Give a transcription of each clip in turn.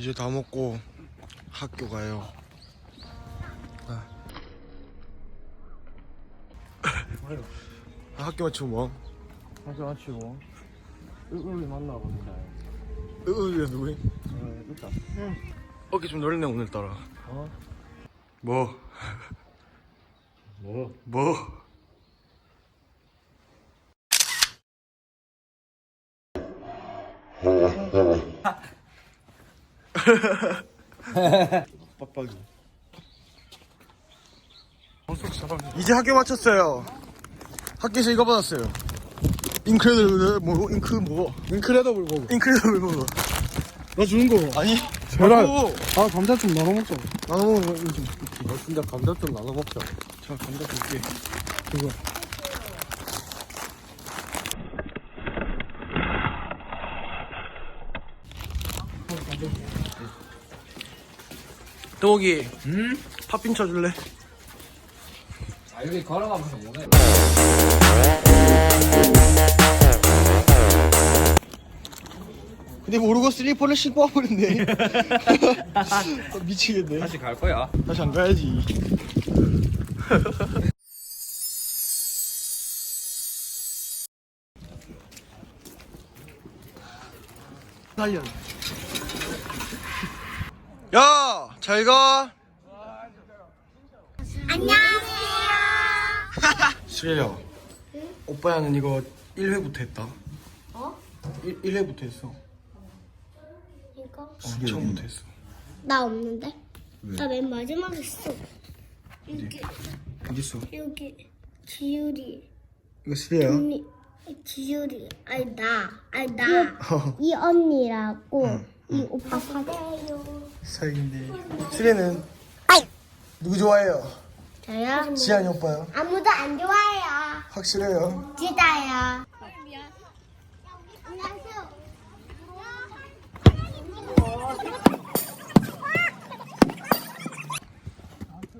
이제 다 먹고 학교 가요. 아. 학교 마치고 뭐? 학교 마치고 으으리 만나봅니다. 으으 누구임? 어, 일단 어깨 좀 넓네 오늘따라. 어? 뭐? 뭐? 뭐? 빡빡이. 이제 학교 마쳤어요. 학교에서 이거 받았어요. 인크레더블 뭐 인크 뭐 인크레더블 보고. 인크레더블 뭐 나 주는 거. 아니 제발. 말고 아 감자 좀 나눠 먹자. 나눠 좀아 진짜 감자 좀 나눠 먹자. 자, 감자 줄게. 그거. 동욱이 응? 팝핀 쳐줄래? 아 여기 걸어가면서 뭐해? 근데 모르고 슬리퍼를 신고 와버렸네. 미치겠네. 다시 갈 거야. 다시 안 가야지. 날려. 야, 잘 가. 안녕하세요. 수혜야, 오빠야는 이거 1회부터 했다. 어? 1, 1회부터 했어. 이거? 어, 처음부터 했어. 나 없는데? 나맨 마지막에 있어. 여기, 어디 있어? 여기. 지율이. 이거 수혜야. 언니. 지율이. 아니, 나. 아니, 나. 이 언니라고. 이 오빠 사귀어요. 사귀인데. 수혜는 누구 좋아해요? 저요? 지한이 오빠요. 아무도 안 좋아해요. 확실해요. 진짜요. 안녕하세요.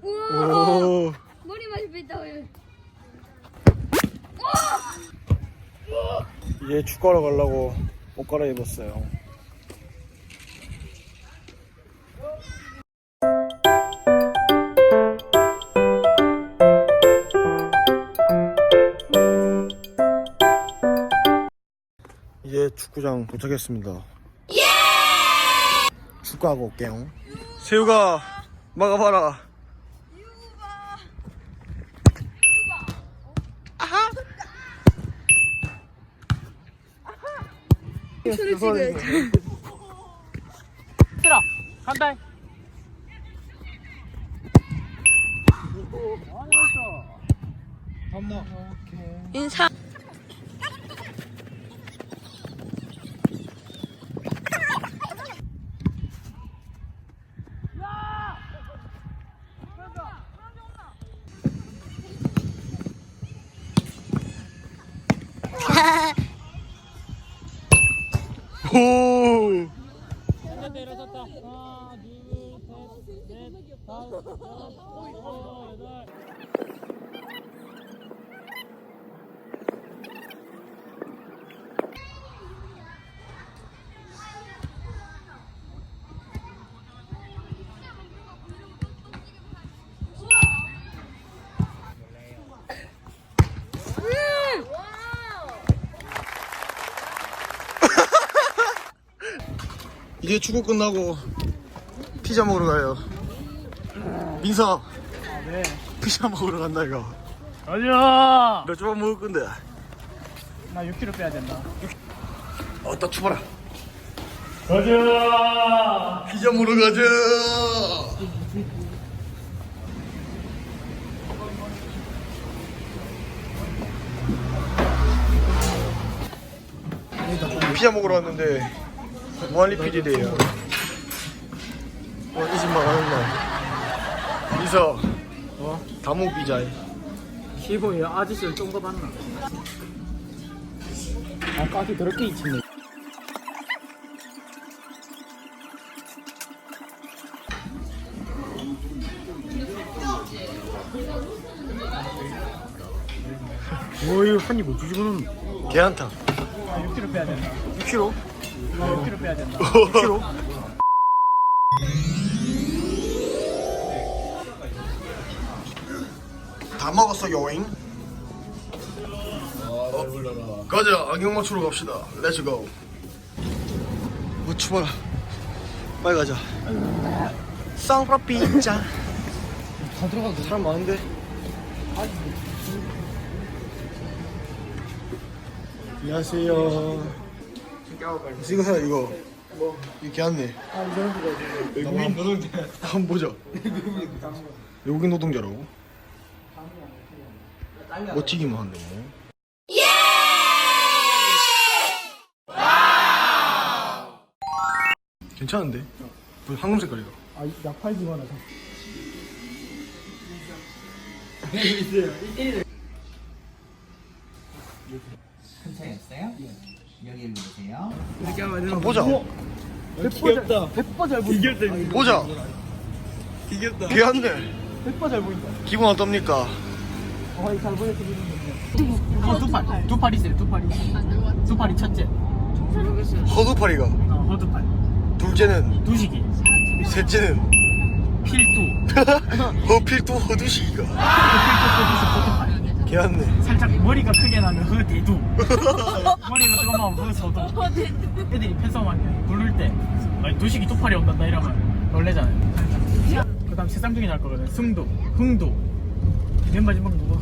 오. 머리만 빗다고요. 이제 축구하러 가려고 옷 갈아입었어요. 이제 축구장 도착했습니다. 축구하고 올게요. 새우가 막아봐라. 싫어. 간다. 인사. 오. 내려섰다. 하나, 둘, 셋, 넷, 다섯, 여섯, 여덟. 이제 축구 끝나고 피자 먹으러 가요. 민서, 네. 피자 먹으러 간다 이거. 가자. 몇 조각 먹을 건데? 나 6kg 빼야 된다. 어따 추봐라. 가자. 피자 먹으러 가자. 피자 먹으러 왔는데 무한리필이래요. 어, 이 집만 가는 날. 민서, 어? 다목 피자. 시보이 아저씨를 쫑거 봤나? 아 까기 더럽게. 뭐 이거 한입 못 뒤집어놓는 개한타. 아 6kg 빼야 된다 6kg? 어? 다 먹었어 여행. 어, 가자 안경 맞추러 갑시다. 렛츠 고. 뭐 추워라. 빨리 가자. 쌍프라피자. 다 들어가도 사람 많은데. 안녕하세요. 이거 사 이거. 뭐 이렇게 왔네. 아, 외국인 노동자. 한번 보자. 외국인 노동자라고? 멋지기만 한데 뭐 괜찮은데? 뭐 황금 색깔이다. 아, 이 약팔기만 하자. 큰 차이 없어요? 여기 일로 오세요. 이렇게 하면 되나? 보자 귀엽다. 백바 잘 보인다. 이겼다, 보자 이겼다. 귀한데 백바 잘 보인다. 기분 어떻습니까? 어, 잘 보였어, 어, 두 팔. 두팔 있어요, 두 팔이. 두 팔이 첫째. 허두파리가 어, 허두팔. 둘째는 두식이. 셋째는 필두. 허필도 허두시기가 필두, 허두팔. 귀한네 살짝 머리가 크게 나면 허 대두. 머리가 조그마하면 허 서두. 애들이 팬싸움하면 부를 때 아니, 두식이 두 팔이 온단다 이러면 놀래잖아요. 그 다음 새쌍둥이 날 거거든. 승두, 흥두. 맨 마지막 누구?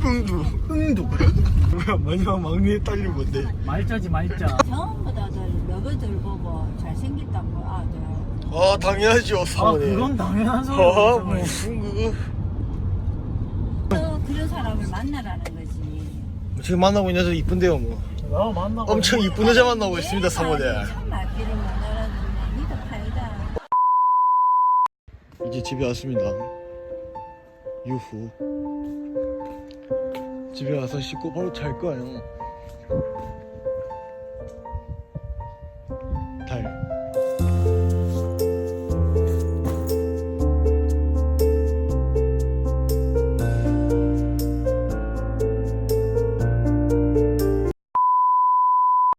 흥두 흥두. 뭐야 마지막 막내 딸이 뭔데? 말자지 말자. 전부 다들 너희들 보고 잘생겼다고 아들 아 당연하죠 아 사모님 그건 당연한 아 소리죠. 무슨 그거 사람을 만나라는 거지. 지금 만나고 있는 여자 이쁜데요 뭐. 나 만나. 엄청 이쁜 여자 만나고 있습니다 사모님. 참 말귀를 못 알아듣네 니도 팔다. 이제 집에 왔습니다. 유후. 집에 와서 씻고 바로 잘 거예요